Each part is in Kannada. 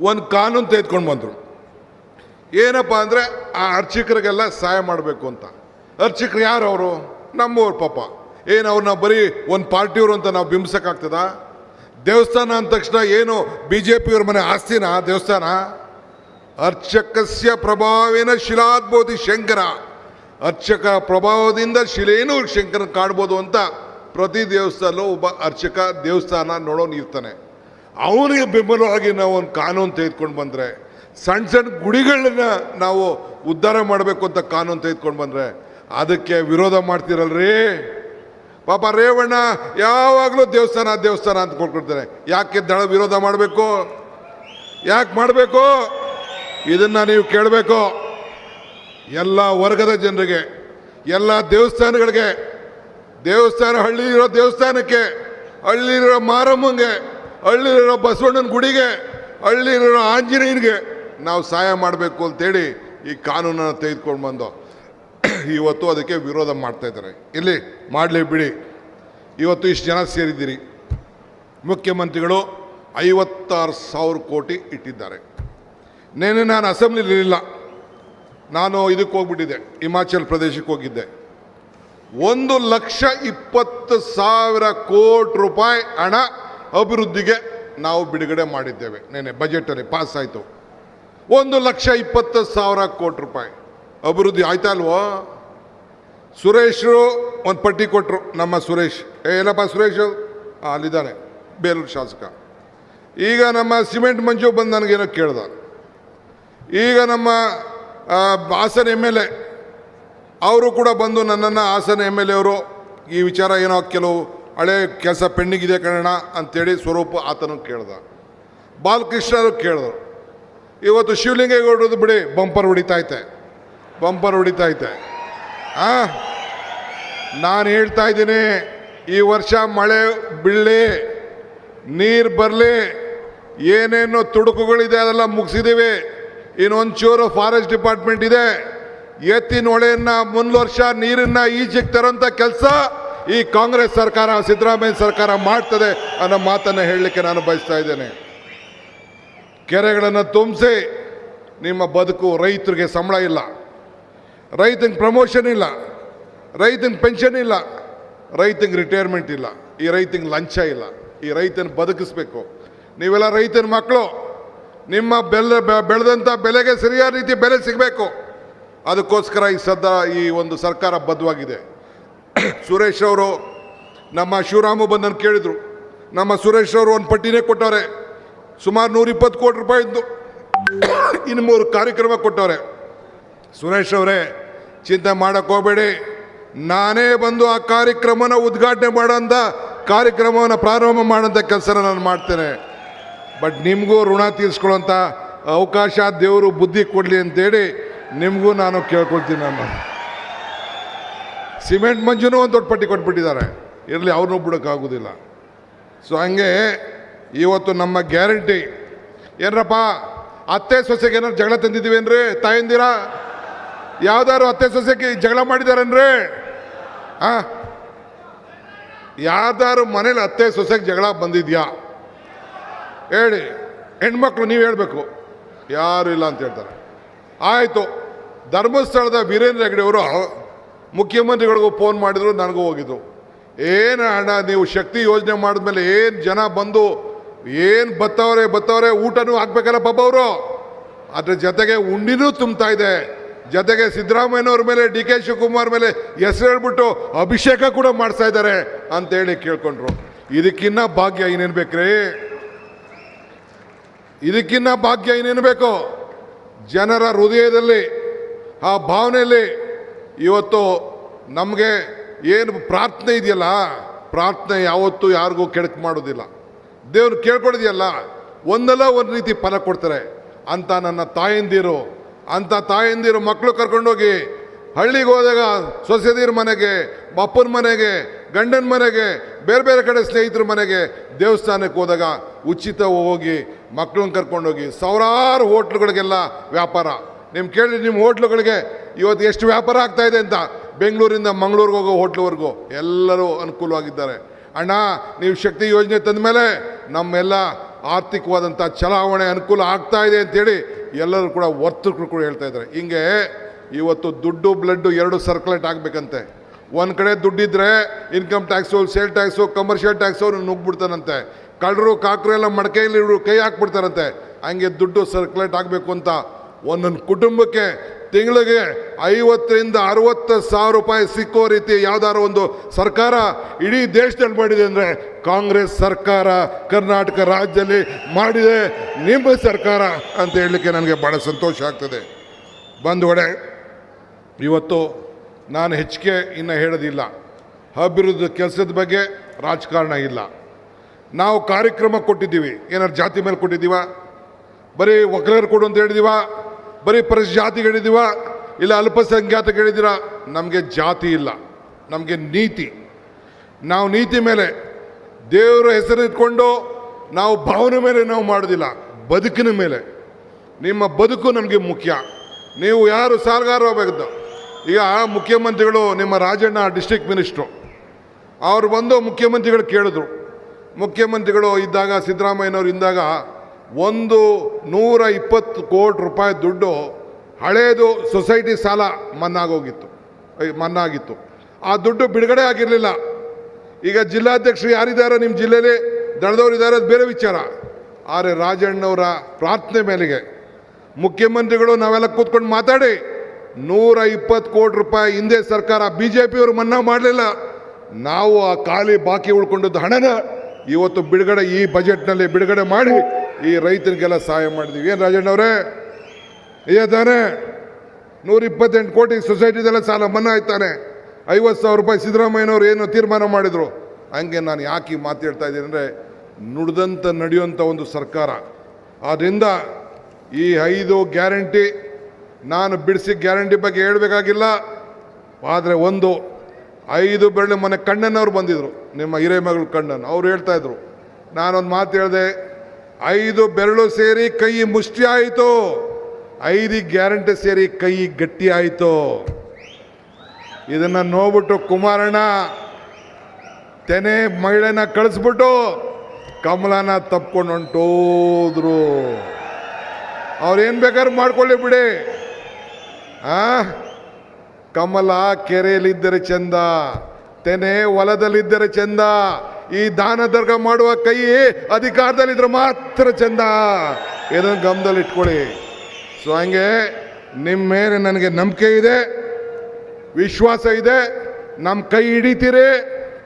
ಒಂದು ಕಾನೂನು ತೆಗೆದುಕೊಂಡು ಬಂದರು. ಏನಪ್ಪ ಅಂದರೆ ಆ ಅರ್ಚಕರಿಗೆಲ್ಲ ಸಹಾಯ ಮಾಡಬೇಕು ಅಂತ. ಅರ್ಚಕರು ಯಾರು ಅವರು? ನಮ್ಮವ್ರು ಪಾಪ. ಏನು ಅವ್ರನ್ನ ಬರೀ ಒಂದು ಪಾರ್ಟಿಯವರು ಅಂತ ನಾವು ಬಿಂಬಿಸೋಕ್ಕಾಗ್ತದ? ದೇವಸ್ಥಾನ ಅಂದ ತಕ್ಷಣ ಏನು ಬಿ ಜೆ ಪಿಯವ್ರ ಮನೆ ಆಸ್ತಿನ, ದೇವಸ್ಥಾನ? ಅರ್ಚಕಸ್ಯ ಪ್ರಭಾವೇನ ಶಿಲಾದ್ಬೋಧಿ ಶಂಕರ. ಅರ್ಚಕ ಪ್ರಭಾವದಿಂದ ಶಿಲೇನು ಶಂಕರನ ಕಾಣ್ಬೋದು ಅಂತ ಪ್ರತಿ ದೇವಸ್ಥಾನಲ್ಲೂ ಒಬ್ಬ ಅರ್ಚಕ ದೇವಸ್ಥಾನ ನೋಡೋನು ಇರ್ತಾನೆ. ಅವನಿಗೆ ಬೆಂಬಲವಾಗಿ ನಾವು ಒಂದು ಕಾನೂನು ತೆಗೆದುಕೊಂಡು ಬಂದರೆ ಸಣ್ಣ ಸಣ್ಣ ಗುಡಿಗಳನ್ನ ನಾವು ಉದ್ಧಾರ ಮಾಡಬೇಕು ಅಂತ ಕಾನೂನು ತೆಗೆದುಕೊಂಡು ಬಂದರೆ, ಅದಕ್ಕೆ ವಿರೋಧ ಮಾಡ್ತಿರಲ್ರಿ? ಪಾಪ ರೇವಣ್ಣ, ಯಾವಾಗಲೂ ದೇವಸ್ಥಾನ ದೇವಸ್ಥಾನ ಅಂತ ಕೊಟ್ಕೊಡ್ತಾರೆ ಯಾಕೆ ದಳ ವಿರೋಧ ಮಾಡಬೇಕು? ಯಾಕೆ ಮಾಡಬೇಕು? ಇದನ್ನು ನೀವು ಕೇಳಬೇಕು. ಎಲ್ಲ ವರ್ಗದ ಜನರಿಗೆ, ಎಲ್ಲ ದೇವಸ್ಥಾನಗಳಿಗೆ, ದೇವಸ್ಥಾನ ಹಳ್ಳಿಲಿರೋ ದೇವಸ್ಥಾನಕ್ಕೆ, ಹಳ್ಳಿಲಿರೋ ಮಾರಮ್ಮಂಗೆ ಹಳ್ಳಿಲಿರೋ ಬಸವಣ್ಣನ ಗುಡಿಗೆ, ಹಳ್ಳಿಲಿರೋ ಆಂಜನೇಯನಿಗೆ ನಾವು ಸಹಾಯ ಮಾಡಬೇಕು ಅಂತೇಳಿ ಈ ಕಾನೂನನ್ನು ತೆಗೆದುಕೊಂಡು ಬಂದು ಇವತ್ತು ಅದಕ್ಕೆ ವಿರೋಧ ಮಾಡ್ತಾ ಇದ್ದಾರೆ. ಇಲ್ಲಿ ಮಾಡಲಿ ಬಿಡಿ. ಇವತ್ತು ಇಷ್ಟು ಜನ ಸೇರಿದ್ದೀರಿ. ಮುಖ್ಯಮಂತ್ರಿಗಳು ಐವತ್ತಾರು ಸಾವಿರ ಕೋಟಿ ಇಟ್ಟಿದ್ದಾರೆ. ನೇನೆ ನಾನು ಅಸೆಂಬ್ಲಿಲಿ ಇಲ್ಲ ನಾನು ಇದಕ್ಕೆ ಹೋಗ್ಬಿಟ್ಟಿದ್ದೆ. ಹಿಮಾಚಲ್ ಪ್ರದೇಶಕ್ಕೆ ಹೋಗಿದ್ದೆ. ಒಂದು ಲಕ್ಷ ಇಪ್ಪತ್ತು ಸಾವಿರ ಕೋಟಿ ರೂಪಾಯಿ ಹಣ ಅಭಿವೃದ್ಧಿಗೆ ನಾವು ಬಿಡುಗಡೆ ಮಾಡಿದ್ದೇವೆ. ನೆನೆ ಬಜೆಟಲ್ಲಿ ಪಾಸ್ ಆಯಿತು. ಒಂದು ಲಕ್ಷ ಇಪ್ಪತ್ತು ಸಾವಿರ ಕೋಟಿ ರೂಪಾಯಿ. ಅಭಿವೃದ್ಧಿ ಆಯ್ತಾ ಅಲ್ವೋ ಸುರೇಶ್ರು ಒಂದು ಪಟ್ಟಿ ಕೊಟ್ಟರು ನಮ್ಮ ಸುರೇಶ್. ಏ, ಏನಪ್ಪ ಸುರೇಶ್? ಅಲ್ಲಿದ್ದಾನೆ, ಬೇಲೂರು ಶಾಸಕ. ಈಗ ನಮ್ಮ ಸಿಮೆಂಟ್ ಮಂಜು ಬಂದು ನನಗೇನೋ ಕೇಳ್ದ ಈಗ ನಮ್ಮ ಹಾಸನ ಎಂ ಎಲ್ ಎ, ಅವರು ಕೂಡ ಬಂದು ನನ್ನನ್ನು ಹಾಸನ ಎಂ ಎಲ್ ಎ ಅವರು, ಈ ವಿಚಾರ ಏನೋ ಕೆಲವು ಹಳೆ ಕೆಲಸ ಪೆಂಡಿಂಗ್ ಇದೆ ಕಣ ಅಂತೇಳಿ ಸ್ವರೂಪ ಆತನು ಕೇಳ್ದ. ಬಾಲಕೃಷ್ಣರು ಕೇಳಿದ್ರು ಇವತ್ತು ಶಿವಲಿಂಗೇಗೌಡರದು ಬಿಡಿ, ಬಂಪರ್ ಹೊಡಿತೈತೆ ಬಂಪರ್ ಹೊಡಿತೈತೆ ಆ, ನಾನು ಹೇಳ್ತಾ ಇದ್ದೀನಿ, ಈ ವರ್ಷ ಮಳೆ ಬೀಳಲಿ, ನೀರು ಬರಲಿ, ಏನೇನು ತುಡುಕುಗಳಿದೆ ಅದೆಲ್ಲ ಮುಗಿಸಿದ್ದೀವಿ ಇನ್ನೊಂಚೂರು ಫಾರೆಸ್ಟ್ ಡಿಪಾರ್ಟ್ಮೆಂಟ್ ಇದೆ. ಎತ್ತಿನ ಹೊಳೆಯನ್ನು ಮುಂದ್ ವರ್ಷ ನೀರನ್ನು ಈಜಿಗೆ ತರೋಂಥ ಕೆಲಸ ಈ ಕಾಂಗ್ರೆಸ್ ಸರ್ಕಾರ, ಸಿದ್ದರಾಮಯ್ಯ ಸರ್ಕಾರ ಮಾಡ್ತದೆ ಅನ್ನೋ ಮಾತನ್ನು ಹೇಳಲಿಕ್ಕೆ ನಾನು ಬಯಸ್ತಾ ಇದ್ದೇನೆ. ಕೆರೆಗಳನ್ನು ತುಂಬಿಸಿ ನಿಮ್ಮ ಬದುಕು ರೈತರಿಗೆ ಸಂಬಳ ಇಲ್ಲ. ರೈತಂಗೆ ಪ್ರಮೋಷನ್ ಇಲ್ಲ. ರೈತಂಗೆ ಪೆನ್ಷನ್ ಇಲ್ಲ. ರೈತಂಗೆ ರಿಟೈರ್ಮೆಂಟ್ ಇಲ್ಲ. ಈ ರೈತಂಗೆ ಲಂಚ ಇಲ್ಲ. ಈ ರೈತನ ಬದುಕಿಸ್ಬೇಕು. ನೀವೆಲ್ಲ ರೈತನ ಮಕ್ಕಳು ನಿಮ್ಮ ಬೆಲ್ಲ ಬೆಳೆದಂಥ ಬೆಲೆಗೆ ಸರಿಯಾದ ರೀತಿ ಬೆಲೆ ಸಿಗಬೇಕು. ಅದಕ್ಕೋಸ್ಕರ ಈ ಸದ್ದ ಈ ಒಂದು ಸರ್ಕಾರ ಬದ್ಧವಾಗಿದೆ ಸುರೇಶ್ ಅವರು, ನಮ್ಮ ಶಿವರಾಮು ಬಂದನ್ ಕೇಳಿದರು. ನಮ್ಮ ಸುರೇಶ್ ಅವರು ಒಂದು ಪಟ್ಟಿನೇ ಕೊಟ್ಟವ್ರೆ. ಸುಮಾರು ನೂರಿಪ್ಪತ್ತು ಕೋಟಿ ರೂಪಾಯಿ ರೂಪಾಯಿದ್ದು ಇನ್ನು ಮೂರು ಕಾರ್ಯಕ್ರಮ ಕೊಟ್ಟವ್ರೆ. ಸುರೇಶ್ ಅವರೇ, ಚಿಂತೆ ಮಾಡಕ್ಕೆ ಹೋಗಬೇಡಿ. ನಾನೇ ಬಂದು ಆ ಕಾರ್ಯಕ್ರಮನ ಉದ್ಘಾಟನೆ ಮಾಡೋಂಥ ಕಾರ್ಯಕ್ರಮವನ್ನು ಪ್ರಾರಂಭ ಮಾಡೋಂಥ ಕೆಲಸನ ನಾನು ಮಾಡ್ತೇನೆ. ಬಟ್ ನಿಮಗೂ ಋಣ ತೀರಿಸ್ಕೊಳ್ಳೋಂಥ ಅವಕಾಶ ದೇವರು ಬುದ್ಧಿ ಕೊಡಲಿ ಅಂತೇಳಿ ನಿಮಗೂ ನಾನು ಕೇಳ್ಕೊಳ್ತೀನಿ ನಾನು ಸಿಮೆಂಟ್ ಮಂಜುನೂ ಒಂದು ದೊಡ್ಡ ಪಟ್ಟಿ ಕೊಟ್ಬಿಟ್ಟಿದ್ದಾರೆ. ಇರಲಿ ಅವ್ರನ್ನೂ ಬಿಡೋಕ್ಕಾಗೋದಿಲ್ಲ. ಸೊ ಹಂಗೆ ಇವತ್ತು ನಮ್ಮ ಗ್ಯಾರಂಟಿ. ಏನರಪ್ಪ, ಅತ್ತೆ ಸೊಸೆಗೆ ಏನಾರು ಜಗಳ ತಂದಿದ್ದೀವೇನ್ರಿ ತಾಯಂದಿರ? ಯಾವ್ದಾದ್ರು ಅತ್ತೆ ಸೊಸೆಗೆ ಜಗಳ ಮಾಡಿದಾರೇನ್ರಿ ಆ? ಯಾರ್ದಾರು ಮನೇಲಿ ಅತ್ತೆ ಸೊಸೆಗೆ ಜಗಳ ಬಂದಿದ್ಯಾ? ಹೇಳಿ, ಹೆಣ್ಮಕ್ಳು ನೀವು ಹೇಳಬೇಕು. ಯಾರು ಇಲ್ಲ ಅಂತ ಹೇಳ್ತಾರೆ. ಆಯಿತು, ಧರ್ಮಸ್ಥಳದ ವೀರೇಂದ್ರ ಹೆಗಡೆ ಅವರು ಮುಖ್ಯಮಂತ್ರಿಗಳಿಗೂ ಫೋನ್ ಮಾಡಿದ್ರು, ನನಗೂ ಹೋಗಿದ್ದು. ಏನು ಅಣ್ಣ, ನೀವು ಶಕ್ತಿ ಯೋಜನೆ ಮಾಡಿದ್ಮೇಲೆ ಏನು ಜನ ಬಂದು, ಏನು ಬತ್ತವ್ರೆ ಬತ್ತವ್ರೆ, ಊಟನೂ ಹಾಕ್ಬೇಕಲ್ಲ ಪಾಪ ಅವರು. ಅದ್ರ ಜೊತೆಗೆ ಉಂಡಿನೂ ತುಂಬ್ತಾ ಇದೆ. ಜೊತೆಗೆ ಸಿದ್ದರಾಮಯ್ಯನವ್ರ ಮೇಲೆ, ಡಿ ಕೆ ಶಿವಕುಮಾರ್ ಮೇಲೆ ಹೆಸರು ಹೇಳ್ಬಿಟ್ಟು ಅಭಿಷೇಕ ಕೂಡ ಮಾಡಿಸ್ತಾ ಇದ್ದಾರೆ ಅಂತೇಳಿ ಕೇಳ್ಕೊಂಡ್ರು. ಇದಕ್ಕಿನ್ನ ಭಾಗ್ಯ ಏನೇನು ಬೇಕ್ರಿ? ಇದಕ್ಕಿನ್ನ ಭಾಗ್ಯ ಏನೇನು ಬೇಕು? ಜನರ ಹೃದಯದಲ್ಲಿ, ಆ ಭಾವನೆಯಲ್ಲಿ ಇವತ್ತು ನಮಗೆ ಏನು ಪ್ರಾರ್ಥನೆ ಇದೆಯಲ್ಲ, ಪ್ರಾರ್ಥನೆ ಯಾವತ್ತೂ ಯಾರಿಗೂ ಕೆಡಕ್ ಮಾಡೋದಿಲ್ಲ. ದೇವ್ರು ಕೇಳ್ಕೊಡಿದೆಯಲ್ಲ, ಒಂದಲ್ಲ ಒಂದು ರೀತಿ ಫಲ ಕೊಡ್ತಾರೆ. ಅಂತ ನನ್ನ ತಾಯಂದಿರು, ಅಂತ ತಾಯಂದಿರು ಮಕ್ಕಳು ಕರ್ಕೊಂಡೋಗಿ ಹಳ್ಳಿಗೆ ಹೋದಾಗ ಸೊಸೆದಿರ ಮನೆಗೆ ಅಪ್ಪನ ಮನೆಗೆ, ಗಂಡನ ಮನೆಗೆ, ಬೇರೆ ಬೇರೆ ಕಡೆ ಸ್ನೇಹಿತರ ಮನೆಗೆ ದೇವಸ್ಥಾನಕ್ಕೆ ಹೋದಾಗ ಉಚಿತ ಹೋಗಿ ಮಕ್ಕಳನ್ನ ಕರ್ಕೊಂಡೋಗಿ ಸಾವಿರಾರು ಹೋಟ್ಲುಗಳಿಗೆಲ್ಲ ವ್ಯಾಪಾರ. ನಿಮ್ಮ ಕೇಳಿ ನಿಮ್ಮ ಹೋಟ್ಲುಗಳಿಗೆ ಇವತ್ತು ಎಷ್ಟು ವ್ಯಾಪಾರ ಆಗ್ತಾ ಇದೆ ಅಂತ ಬೆಂಗಳೂರಿಂದ ಮಂಗಳೂರಿಗೆ ಹೋಗೋ ಹೋಟ್ಲ್ವರೆಗೂ ಎಲ್ಲರೂ ಅನುಕೂಲವಾಗಿದ್ದಾರೆ. ಅಣ್ಣ, ನೀವು ಶಕ್ತಿ ಯೋಜನೆ ತಂದ ಮೇಲೆ ನಮ್ಮೆಲ್ಲ ಆರ್ಥಿಕವಾದಂಥ ಚಲಾವಣೆ ಅನುಕೂಲ ಆಗ್ತಾ ಇದೆ ಅಂತೇಳಿ ಎಲ್ಲರೂ ಕೂಡ ವರ್ತಕರು ಕೂಡ ಹೇಳ್ತಾ ಇದ್ದಾರೆ. ಹಿಂಗೆ ಇವತ್ತು ದುಡ್ಡು, ಬ್ಲಡ್ಡು ಎರಡು ಸರ್ಕ್ಯುಲೇಟ್ ಆಗಬೇಕಂತೆ. ಒಂದು ಕಡೆ ದುಡ್ಡಿದ್ದರೆ income tax sale tax commercial tax ನುಗ್ಬಿಡ್ತಾನಂತೆ ಕಳ್ಳರು, ಕಾಕರು ಎಲ್ಲ ಮಡಕೆಯಲ್ಲಿ ಕೈ ಹಾಕ್ಬಿಡ್ತಾರಂತೆ. ಹಂಗೆ ದುಡ್ಡು ಸರ್ಕ್ಯುಲೇಟ್ ಆಗಬೇಕು ಅಂತ ಒಂದೊಂದು ಕುಟುಂಬಕ್ಕೆ ತಿಂಗಳಿಗೆ ಐವತ್ತರಿಂದ ಅರವತ್ತು ಸಾವಿರ ರೂಪಾಯಿ ಸಿಕ್ಕೋ ರೀತಿ ಯಾವ್ದಾದ್ರು ಒಂದು ಸರ್ಕಾರ ಇಡೀ ದೇಶದಲ್ಲಿ ಮಾಡಿದೆ ಅಂದರೆ ಕಾಂಗ್ರೆಸ್ ಸರ್ಕಾರ ಕರ್ನಾಟಕ ರಾಜ್ಯದಲ್ಲಿ ಮಾಡಿದೆ ನಿಮ್ಮ ಸರ್ಕಾರ ಅಂತ ಹೇಳಲಿಕ್ಕೆ ನನಗೆ ಭಾಳ ಸಂತೋಷ ಆಗ್ತದೆ. ಬಂದೊಡೆ ಇವತ್ತು ನಾನು ಹೆಚ್ಚಿಗೆ ಇನ್ನು ಹೇಳೋದಿಲ್ಲ. ಅಭಿವೃದ್ಧಿ ಕೆಲಸದ ಬಗ್ಗೆ ರಾಜಕಾರಣ ಇಲ್ಲ. ನಾವು ಕಾರ್ಯಕ್ರಮ ಕೊಟ್ಟಿದ್ದೀವಿ. ಏನಾದ್ರು ಜಾತಿ ಮೇಲೆ ಕೊಟ್ಟಿದ್ದೀವ? ಬರೀ ಒಕ್ಕಲರು ಕೊಡು ಅಂತ ಹೇಳಿದೀವ ಬರೀ ಪರಿಶ್ ಜಾತಿಗಳಿದೀವ ಇಲ್ಲ ಅಲ್ಪಸಂಖ್ಯಾತ ಹೇಳಿದಿರ ನಮಗೆ ಜಾತಿ ಇಲ್ಲ. ನಮಗೆ ನೀತಿ. ನಾವು ನೀತಿ ಮೇಲೆ ದೇವರ ಹೆಸರಿಟ್ಕೊಂಡು ನಾವು ಭಾವನೆ ಮೇಲೆ ನಾವು ಮಾಡೋದಿಲ್ಲ. ಬದುಕಿನ ಮೇಲೆ. ನಿಮ್ಮ ಬದುಕು ನಮಗೆ ಮುಖ್ಯ. ನೀವು ಯಾರು ಸಾಲಗಾರ ಹೋಗಬೇಕು ಈಗ ಮುಖ್ಯಮಂತ್ರಿಗಳು ನಿಮ್ಮ ರಾಜಣ್ಣ ಡಿಸ್ಟ್ರಿಕ್ಟ್ ಮಿನಿಸ್ಟ್ರು. ಅವರು ಬಂದು ಮುಖ್ಯಮಂತ್ರಿಗಳು ಕೇಳಿದ್ರು. ಮುಖ್ಯಮಂತ್ರಿಗಳು ಇದ್ದಾಗ ಸಿದ್ದರಾಮಯ್ಯನವರು ಇದ್ದಾಗ ಒಂದು ನೂರ ಇಪ್ಪತ್ತು ಕೋಟಿ ರೂಪಾಯಿ ದುಡ್ಡು ಹಳೇದು ಸೊಸೈಟಿ ಸಾಲ ಮನ್ನಾಗೋಗಿತ್ತು ಮನ್ನಾಗಿತ್ತು. ಆ ದುಡ್ಡು ಬಿಡುಗಡೆ ಆಗಿರಲಿಲ್ಲ. ಈಗ ಜಿಲ್ಲಾಧ್ಯಕ್ಷರು ಯಾರಿದ್ದಾರೋ ನಿಮ್ಮ ಜಿಲ್ಲೆಯಲ್ಲಿ? ದಳದವ್ರು ಇದ್ದಾರೆ ಅದು ಬೇರೆ ವಿಚಾರ. ಆದರೆ ರಾಜಣ್ಣವರ ಪ್ರಾರ್ಥನೆ ಮೇಲೆಗೆ ಮುಖ್ಯಮಂತ್ರಿಗಳು ನಾವೆಲ್ಲ ಕೂತ್ಕೊಂಡು ಮಾತಾಡಿ, ನೂರ ಇಪ್ಪತ್ತು ಕೋಟಿ ರೂಪಾಯಿ ಹಿಂದೆ ಸರ್ಕಾರ ಬಿ ಜೆ ಪಿಯವರು ಮನ್ನಾ ಮಾಡಲಿಲ್ಲ. ನಾವು ಆ ಖಾಲಿ ಬಾಕಿ ಉಳ್ಕೊಂಡಿದ್ದ ಹಣನ ಇವತ್ತು ಬಿಡುಗಡೆ ಈ ಬಜೆಟ್ನಲ್ಲಿ ಬಿಡುಗಡೆ ಮಾಡಿ ಈ ರೈತರಿಗೆಲ್ಲ ಸಹಾಯ ಮಾಡಿದ್ದೀವಿ ಏನು ರಾಜಣ್ಣವರೇ ಅಯ್ಯೋ, ತಾನೇ. ನೂರ ಇಪ್ಪತ್ತೆಂಟು ಕೋಟಿ ಸೊಸೈಟಿದೆಲ್ಲ ಸಾಲ ಮನ್ನಾ ಆಯ್ತಾನೆ. ಐವತ್ತು ಸಾವಿರ ರೂಪಾಯಿ ಸಿದ್ದರಾಮಯ್ಯನವರು ಏನು ತೀರ್ಮಾನ ಮಾಡಿದರು? ಹಂಗೆ ನಾನು ಯಾಕೆ ಈ ಮಾತು ಹೇಳ್ತಾ ಇದ್ದೀನಿ ಅಂದರೆ, ನುಡಿದಂತ ನಡೆಯುವಂಥ ಒಂದು ಸರ್ಕಾರ. ಆದ್ದರಿಂದ ಈ ಐದು ಗ್ಯಾರಂಟಿ ನಾನು ಬಿಡಿಸಿ ಗ್ಯಾರಂಟಿ ಬಗ್ಗೆ ಹೇಳಬೇಕಾಗಿಲ್ಲ. ಆದರೆ ಒಂದು, ಐದು ಬೆರಳು ಮನೆ ಕಣ್ಣನವ್ರು ಬಂದಿದ್ರು. ನಿಮ್ಮ ಹಿರೇಮಗಳು ಕಣ್ಣನ್ನು ಅವ್ರು ಹೇಳ್ತಾಯಿದ್ರು ನಾನೊಂದು ಮಾತು ಹೇಳಿದೆ. ಐದು ಬೆರಳು ಸೇರಿ ಕೈ ಮುಷ್ಟಿ ಆಯಿತು. ಐದು ಗ್ಯಾರಂಟಿ ಸೇರಿ ಕೈ ಗಟ್ಟಿ ಆಯಿತು. ಇದನ್ನು ನೋಡ್ಬಿಟ್ಟು ಕುಮಾರಣ್ಣ, ತೆನೆ ಮಹಿಳೆನ ಕಳಿಸ್ಬಿಟ್ಟು ಕಮಲನ ತಪ್ಕೊಂಡು ಹೊಂಟೋದ್ರು. ಅವ್ರೇನು ಬೇಕಾದ್ರೂ ಮಾಡ್ಕೊಳ್ಳಿ ಬಿಡಿ. ಆ? ಕಮಲ ಕೆರೆಯಲ್ಲಿದ್ದರೆ ಚಂದ, ತೆನೆ ಹೊಲದಲ್ಲಿದ್ದರೆ ಚಂದ ಈ ದಾನ ದರ್ಗ ಮಾಡುವ ಕೈ ಅಧಿಕಾರದಲ್ಲಿ ಇದ್ರೆ ಮಾತ್ರ ಚಂದ. ಇದನ್ನು ಗಮನದಲ್ಲಿ ಇಟ್ಕೊಳ್ಳಿ. ಸೊ ಹಂಗೆ ನಿಮ್ಮ ಮೇಲೆ ನನಗೆ ನಂಬಿಕೆ ಇದೆ, ವಿಶ್ವಾಸ ಇದೆ ನಮ್ಮ ಕೈ ಹಿಡಿತೀರಿ,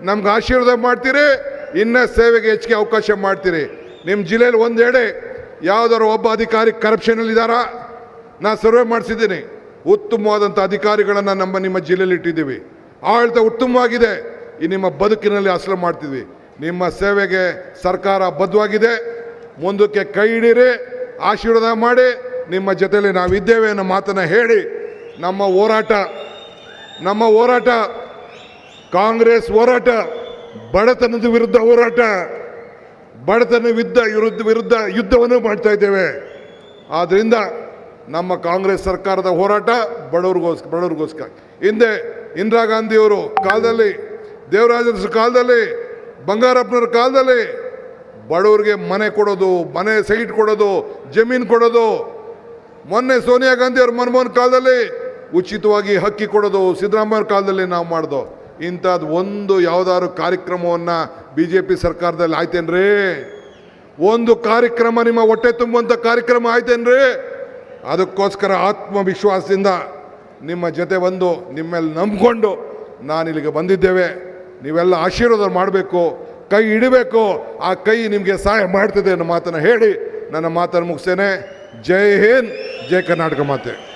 ನಮ್ಗೆ ಆಶೀರ್ವಾದ ಮಾಡ್ತೀರಿ, ಇನ್ನೂ ಸೇವೆಗೆ ಹೆಚ್ಚಿಗೆ ಅವಕಾಶ ಮಾಡ್ತೀರಿ. ನಿಮ್ಮ ಜಿಲ್ಲೆಯಲ್ಲಿ ಒಂದೆಡೆ ಯಾವುದಾದ್ರು ಒಬ್ಬ ಅಧಿಕಾರಿ ಕರಪ್ಷನಲ್ಲಿ ಇದ್ದಾರಾ? ನಾ ಸರ್ವೆ ಮಾಡಿಸಿದ್ದೀನಿ. ಉತ್ತಮವಾದಂಥ ಅಧಿಕಾರಿಗಳನ್ನು ನಮ್ಮ ನಿಮ್ಮ ಜಿಲ್ಲೆಯಲ್ಲಿ ಇಟ್ಟಿದ್ದೀವಿ. ಆಡಳಿತ ಉತ್ತಮವಾಗಿದೆ. ಈ ನಿಮ್ಮ ಬದುಕಿನಲ್ಲಿ ಅಸಲು ಮಾಡ್ತಿದ್ವಿ. ನಿಮ್ಮ ಸೇವೆಗೆ ಸರ್ಕಾರ ಬದ್ಧವಾಗಿದೆ. ಮುಂದಕ್ಕೆ ಕೈ ಹಿಡೀರಿ, ಆಶೀರ್ವಾದ ಮಾಡಿ, ನಿಮ್ಮ ಜೊತೆಯಲ್ಲಿ ನಾವಿದ್ದೇವೆ ಅನ್ನೋ ಮಾತನ್ನು ಹೇಳಿ, ನಮ್ಮ ಹೋರಾಟ ನಮ್ಮ ಹೋರಾಟ, ಕಾಂಗ್ರೆಸ್ ಹೋರಾಟ, ಬಡತನದ ವಿರುದ್ಧ ಹೋರಾಟ, ಬಡತನ ವಿರುದ್ಧ ವಿರುದ್ಧ ವಿರುದ್ಧ ಯುದ್ಧವನ್ನು ಮಾಡ್ತಾ ಇದ್ದೇವೆ. ಆದ್ದರಿಂದ ನಮ್ಮ ಕಾಂಗ್ರೆಸ್ ಸರ್ಕಾರದ ಹೋರಾಟ ಬಡವ್ರಿಗೋಸ್ಕರ ಬಡವ್ರಿಗೋಸ್ಕರ. ಹಿಂದೆ ಇಂದಿರಾ ಗಾಂಧಿಯವರು ಕಾಲದಲ್ಲಿ ದೇವರಾಜರ ಕಾಲದಲ್ಲಿ, ಬಂಗಾರಪ್ಪನವ್ರ ಕಾಲದಲ್ಲಿ ಬಡವರಿಗೆ ಮನೆ ಕೊಡೋದು, ಮನೆ ಸೈಟ್ ಕೊಡೋದು, ಜಮೀನು ಕೊಡೋದು. ಮೊನ್ನೆ ಸೋನಿಯಾ ಗಾಂಧಿ ಅವ್ರ ಮನಮೋಹನ್ ಕಾಲದಲ್ಲಿ ಉಚಿತವಾಗಿ ಹಕ್ಕಿ ಕೊಡೋದು, ಸಿದ್ದರಾಮಯ್ಯ ಕಾಲದಲ್ಲಿ ನಾವು ಮಾಡ್ದೋ. ಇಂಥದ್ದು ಒಂದು ಯಾವುದಾದ್ರು ಕಾರ್ಯಕ್ರಮವನ್ನು ಬಿ ಜೆ ಪಿ ಸರ್ಕಾರದಲ್ಲಿ ಆಯ್ತೇನ್ರಿ? ಒಂದು ಕಾರ್ಯಕ್ರಮ ನಿಮ್ಮ ಹೊಟ್ಟೆ ತುಂಬುವಂಥ ಕಾರ್ಯಕ್ರಮ ಆಯ್ತೇನ್ರಿ? ಅದಕ್ಕೋಸ್ಕರ ಆತ್ಮವಿಶ್ವಾಸದಿಂದ ನಿಮ್ಮ ಜೊತೆ ಬಂದು ನಿಮ್ಮೇಲೆ ನಂಬಿಕೊಂಡು ನಾನು ಇಲ್ಲಿಗೆ ಬಂದಿದ್ದೇವೆ. ನೀವೆಲ್ಲ ಆಶೀರ್ವಾದ ಮಾಡಬೇಕು, ಕೈ ಇಡಬೇಕು ಆ ಕೈ ನಿಮಗೆ ಸಹಾಯ ಮಾಡ್ತದೆ ಅನ್ನೋ ಮಾತನ್ನು ಹೇಳಿ ನನ್ನ ಮಾತನ್ನು ಮುಗಿಸ್ತೇನೆ. ಜೈ ಹಿಂದ್, ಜೈ ಕರ್ನಾಟಕ ಮಾತೆ.